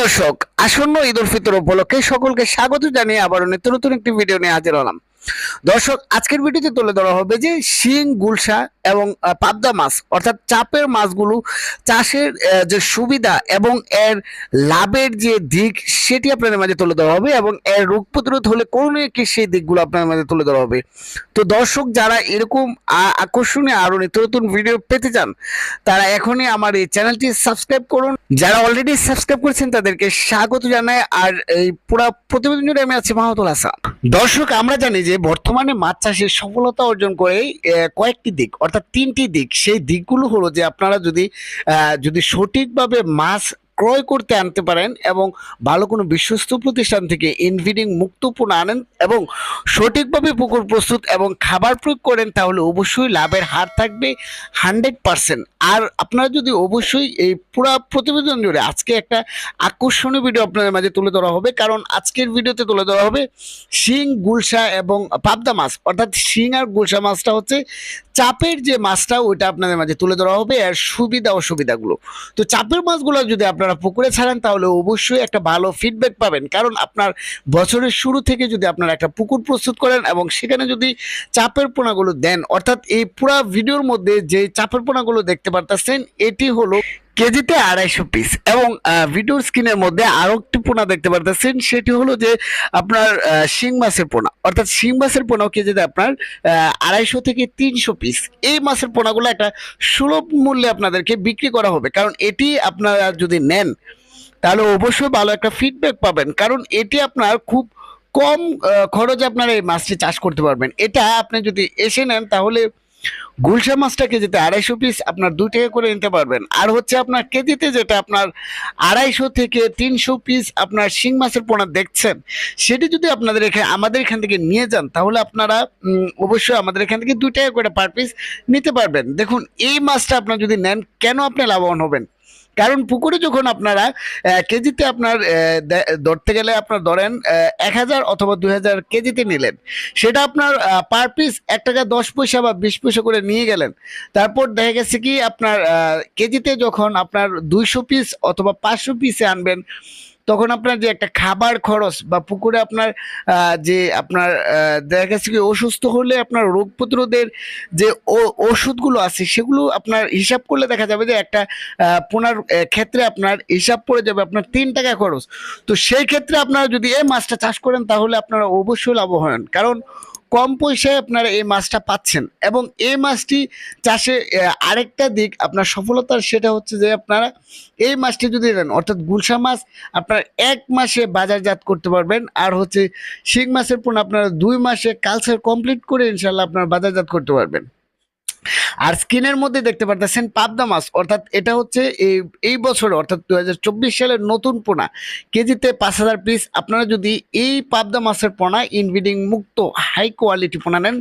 দর্শক, আসন্ন ঈদ উল ফিতর উপলক্ষে সকলকে স্বাগত জানিয়ে আবারও নিত্য নতুন একটি ভিডিও নিয়ে হাজির হলাম। দর্শক, আজকের ভিডিওতে তুলে ধরা হবে যে শিং, গুলশা এবং পাবদা মাছ, অর্থাৎ চাপের মাছগুলো চাষের যে সুবিধা এবং এর লাভের যে দিক সেটি আপনাদের মাঝে তুলে ধরা হবে এবং এর রোগ প্রতিরোধ হলে করণীয় কি সেই দিকগুলো আপনাদের মাঝে তুলে ধরা হবে। তো দর্শক, যারা এরকম আকর্ষণীয় আরও নিত্য নতুন ভিডিও পেতে চান, তারা এখনই আমার এই চ্যানেলটি সাবস্ক্রাইব করুন। যারা অলরেডি সাবস্ক্রাইব করেছেন, তাদেরকে স্বাগত জানাই। আর এই পুরো প্রতিবেদন জুড়ে আমি আছি মাহমুদুল হাসান। দর্শক, আমরা জানি যে বর্তমানে মাছ চাষের সফলতা অর্জন করে কয়েকটি দিক, অর্থাৎ তিনটি দিক। সেই দিকগুলো হলো যে আপনারা যদি যদি সঠিকভাবে মাছ ক্রয় করতে আনতে পারেন এবং ভালো কোনো বিশ্বস্ত প্রতিষ্ঠান থেকে ইনভিডিং মুক্ত পোনা আনেন এবং সঠিকভাবে পুকুর প্রস্তুত এবং খাবার প্রয়োগ করেন, তাহলে অবশ্যই লাভের হার থাকবে হান্ড্রেড পার্সেন্ট আর আপনারা যদি অবশ্যই এই পুরা প্রতিবেদন জুড়ে আজকে একটা আকর্ষণীয় ভিডিও আপনাদের মাঝে তুলে ধরা হবে, কারণ আজকের ভিডিওতে তুলে ধরা হবে শিং, গুলশা এবং পাবদা মাছ। অর্থাৎ শিং আর গুলশা মাছটা হচ্ছে চাপের যে মাছটা, ওইটা আপনাদের মাঝে তুলে ধরা হবে আর সুবিধা, অসুবিধাগুলো। তো চাপের মাছগুলো যদি আপনারা পুকুরে ছাড়েন, তাহলে অবশ্যই একটা ভালো ফিডব্যাক পাবেন। কারণ আপনার বছরের শুরু থেকে যদি আপনারা একটা পুকুর প্রস্তুত করেন এবং সেখানে যদি চাপের পোনাগুলো দেন, অর্থাৎ এই পুরা ভিডিওর মধ্যে যে চাপের পোনাগুলো দেখতে পারতেছেন, এটি হলো কেজিতে আড়াইশো পিস এবং ভিডিওর স্ক্রিনের মধ্যে আরও একটি পোনা দেখতে পারতেছেন, সেটি হলো যে আপনার শিং মাছের পোনা। অর্থাৎ শিং মাছের পোনাও কেজিতে আপনার আড়াইশো থেকে তিনশো পিস এই মাছের পোনাগুলো একটা সুলভ মূল্যে আপনাদেরকে বিক্রি করা হবে। কারণ এটি আপনারা যদি নেন, তাহলে অবশ্যই ভালো একটা ফিডব্যাক পাবেন। কারণ এটি আপনার খুব কম খরচে আপনারা এই মাছটি চাষ করতে পারবেন। এটা আপনি যদি এসে নেন, তাহলে গুলশা মাছটা কেজিতে আড়াইশো পিস আপনার দু টাকা করে নিতে পারবেন। আর হচ্ছে আপনার কেজিতে যেটা আপনার আড়াইশো থেকে তিনশো পিস আপনার শিং মাছের পোনা দেখছেন, সেটি যদি আপনাদের এখানে, আমাদের এখান থেকে নিয়ে যান, তাহলে আপনারা অবশ্যই আমাদের এখান থেকে দু টাকা করে পার পিস নিতে পারবেন। দেখুন, এই মাছটা আপনার যদি নেন, কেন আপনি লাভবান হবেন? কারণ পুকুরে যখন আপনারা কেজিতে আপনার ধরতে গেলে আপনার ধরেন এক হাজার অথবা দুই হাজার কেজিতে নিলেন। সেটা আপনার পার পিস এক টাকা দশ পয়সা বা বিশ পয়সা করে নিয়ে গেলেন। তারপর দেখা গেছে কি আপনার কেজিতে যখন আপনার দুইশো পিস অথবা পাঁচশো পিসে আনবেন তখন আপনার যে একটা খাবার খরচ বা পুকুরে আপনার যে আপনার দেখা গেছে কি অসুস্থ হলে আপনার রোগ প্রতিরোধের যে ওষুধগুলো আছে সেগুলো আপনার হিসাব করলে দেখা যাবে যে একটা পোনার ক্ষেত্রে আপনার হিসাব পড়ে যাবে আপনার তিন টাকা খরচ। তো সেই ক্ষেত্রে আপনারা যদি এই মাছটা চাষ করেন তাহলে আপনারা অবশ্যই লাভবান কারণ কম পয়সায় আপনারা এই মাছটা পাচ্ছেন এবং এই মাছটি চাষে আরেকটা দিক আপনার সফলতার সেটা হচ্ছে যে আপনারা এই মাছটি যদি নেন, অর্থাৎ গুলশা মাছ, আপনারা এক মাসে বাজারজাত করতে পারবেন। আর হচ্ছে শিং মাছের পণ্য আপনারা দুই মাসে কালচার কমপ্লিট করে ইনশাল্লাহ আপনার বাজারজাত করতে পারবেন। আর স্কিনের মধ্যে দেখতে পারতেছেন পাবদা মাছ, অর্থাৎ এটা হচ্ছে এই এই বছর, অর্থাৎ দু হাজার চব্বিশ সালের নতুন পোনা। কেজিতে পাঁচ হাজার পিস আপনারা যদি এই পাবদা মাছের পোনা ইনভিডিং মুক্ত হাই কোয়ালিটি পোনা নেন,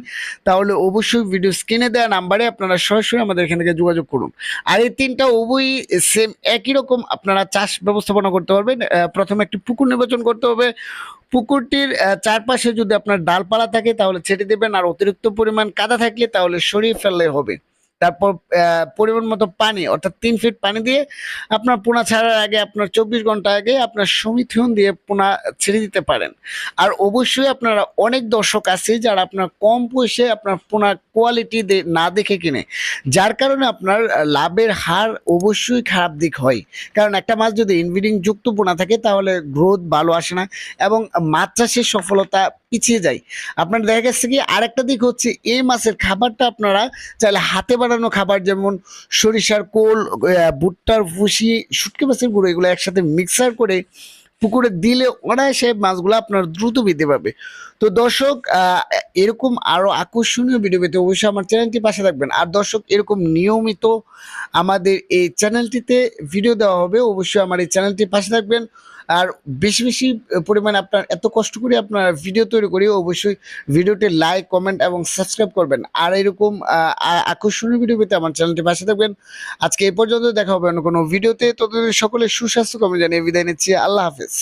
তাহলে অবশ্যই ভিডিও স্ক্রিনে দেওয়া নাম্বারে আপনারা সরাসরি আমাদের এখান থেকে যোগাযোগ করুন। আর এই তিনটা উভয়ই সেম একই রকম আপনারা চাষ ব্যবস্থাপনা করতে পারবেন। প্রথমে একটি পুকুর নির্বাচন করতে হবে। পুকুরটির চারপাশে যদি আপনার ডালপালা থাকে, তাহলে ছেটে দেবেন। আর অতিরিক্ত পরিমাণ কাদা থাকলে তাহলে সরিয়ে ফেললে হবে। তারপর পরিমাণ মতো পানি, অর্থাৎ তিন ফিট পানি দিয়ে আপনার পোনা ছাড়ার আগে আপনার চব্বিশ ঘণ্টা আগে আপনার সমিথিয়ন দিয়ে পোনা ছেড়ে দিতে পারেন। আর অবশ্যই আপনারা অনেক দর্শক আছে যারা আপনার কম পয়সায় আপনার পোনা কোয়ালিটি না দেখে কিনে। যার কারণে আপনার লাভের হার অবশ্যই খারাপ দিক হয়। কারণ একটা মাছ যদি ইনভিডিং যুক্ত পোনা থাকে তাহলে গ্রোথ ভালো আসে না এবং মাছ চাষের সফলতা পিছিয়ে যায় আপনার দেখা গেছে কি আরেকটা দিক হচ্ছে, এই মাছের খাবারটা আপনারা চাইলে হাতে বানানো খাবার যেমন সরিষার কোল ভুট্টার ভুসি, শুটকি মাছের গুঁড়ো, এগুলো একসাথে মিক্সার করে পুকুরে দিলে অনায়াসে মাছগুলো আপনার দ্রুত বৃদ্ধি পাবে। তো দর্শক এরকম আরও আকর্ষণীয় ভিডিও পেতে অবশ্যই আমার চ্যানেলটি পাশে থাকবেন। আর দর্শক, এরকম নিয়মিত আমাদের এই চ্যানেলটিতে ভিডিও দেওয়া হবে, অবশ্যই আমার এই চ্যানেলটি পাশে থাকবেন। আর বেশি বেশি পরিমাণে আপনার এত কষ্ট করে আপনার ভিডিও তৈরি করি, অবশ্যই ভিডিওটি লাইক কমেন্ট এবং সাবস্ক্রাইব করবেন। আর এরকম আকর্ষণীয় ভিডিও পেতে আমার চ্যানেলটি পাশে থাকবেন। আজকে এই পর্যন্ত দেখা হবে অন্য কোনো ভিডিওতে ততদিন সকলে সুস্বাস্থ্য, কমে জানিয়ে বিদায় নিচ্ছি। আল্লাহ হাফেজ।